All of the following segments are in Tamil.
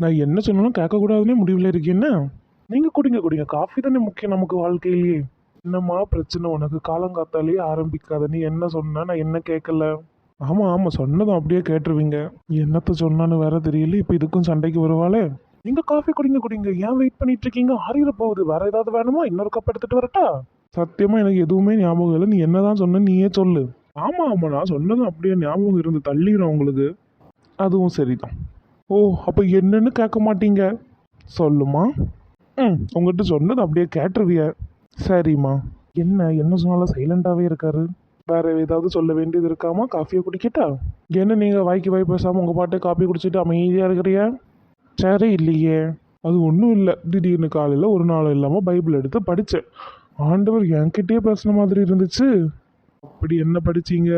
நான் என்ன சொன்னாலும் கேட்கக்கூடாதுன்னே முடிவில் இருக்கேன்னா நீங்கள் குடிங்க குடிங்க. காஃபி தானே முக்கியம் நமக்கு வாழ்க்கையிலேயே. என்னம்மா பிரச்சனை உனக்கு? காலங்காத்தாலேயே ஆரம்பிக்காத. நீ என்ன சொன்ன நான் என்ன கேட்கல? ஆமாம் ஆமாம் சொன்னதும் அப்படியே கேட்டுருவீங்க. என்னத்த சொன்னான்னு வேற தெரியல. இப்போ இதுக்கும் சண்டைக்கு வருவாளே. நீங்கள் காஃபி குடிங்க குடிங்க. ஏன் வெயிட் பண்ணிட்டு இருக்கீங்க? ஆறிட போகுது. வேற ஏதாவது வேணுமா? இன்னொரு கப் எடுத்துட்டு வரட்டா? சத்தியமாக எனக்கு எதுவுமே ஞாபகம் இல்லை. நீ என்னதான் சொன்ன நீயே சொல்லு. ஆமாம் ஆமாம் நான் சொன்னதும் அப்படியே ஞாபகம் இருந்து தள்ளிடும் உங்களுக்கு. அதுவும் சரிதான். ஓ அப்போ என்னன்னு கேட்க மாட்டீங்க? சொல்லுமா ம் உங்ககிட்ட சொன்னது அப்படியே கேட்டுருவிய. சரிம்மா. என்ன என்ன சொன்னாலும் சைலண்டாகவே இருக்காரு? வேற ஏதாவது சொல்ல வேண்டியது இருக்காமா? காஃபியை குடிக்கட்டா? என்ன நீங்கள் வாய்க்கு வாய் பேசாமல் உங்கள் பாட்டு காஃபி குடிச்சிட்டு அமைதியாக இருக்கிறியா? சரி இல்லையே அது ஒன்றும் இல்லை. திடீர்னு காலையில் ஒரு நாள் இல்லாமல் பைபிள் எடுத்து படித்தேன் ஆண்டவர் என்கிட்டயே பேசுன மாதிரி இருந்துச்சு. அப்படி என்ன படிச்சீங்க?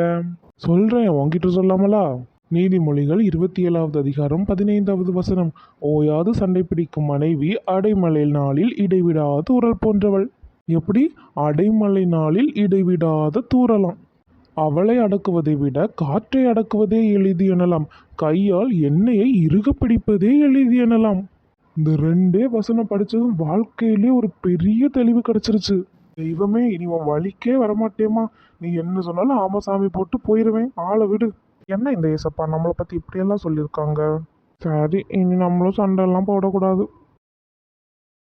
சொல்கிறேன் உங்ககிட்ட சொல்லாமலா? நீதிமொழிகள் இருபத்தி ஏழாவது அதிகாரம் பதினைந்தாவது வசனம். ஓயாது சண்டை பிடிக்கும் மனைவி அடைமலை நாளில் இடைவிடாத உரல் போன்றவள். எப்படி? அடைமலை நாளில் இடைவிடாத தூறலாம். அவளை அடக்குவதை விட காற்றை அடக்குவதே எளிது எனலாம். கையால் எண்ணெயை இறுக பிடிப்பதே எளிது எனலாம். இந்த ரெண்டே வசனம் படித்ததும் வாழ்க்கையிலே ஒரு பெரிய தெளிவு கிடைச்சிருச்சு. தெய்வமே இனி உன் வழிக்கே வரமாட்டேமா நீ என்ன சொன்னாலும் ஆமசாமி போட்டு போயிடுவேன் ஆளை விடு. என்ன இந்த ஏசப்பா நம்மளை பற்றி இப்படியெல்லாம் சொல்லியிருக்காங்க? சரி இனி நம்மளும் சண்டைலாம் போடக்கூடாது.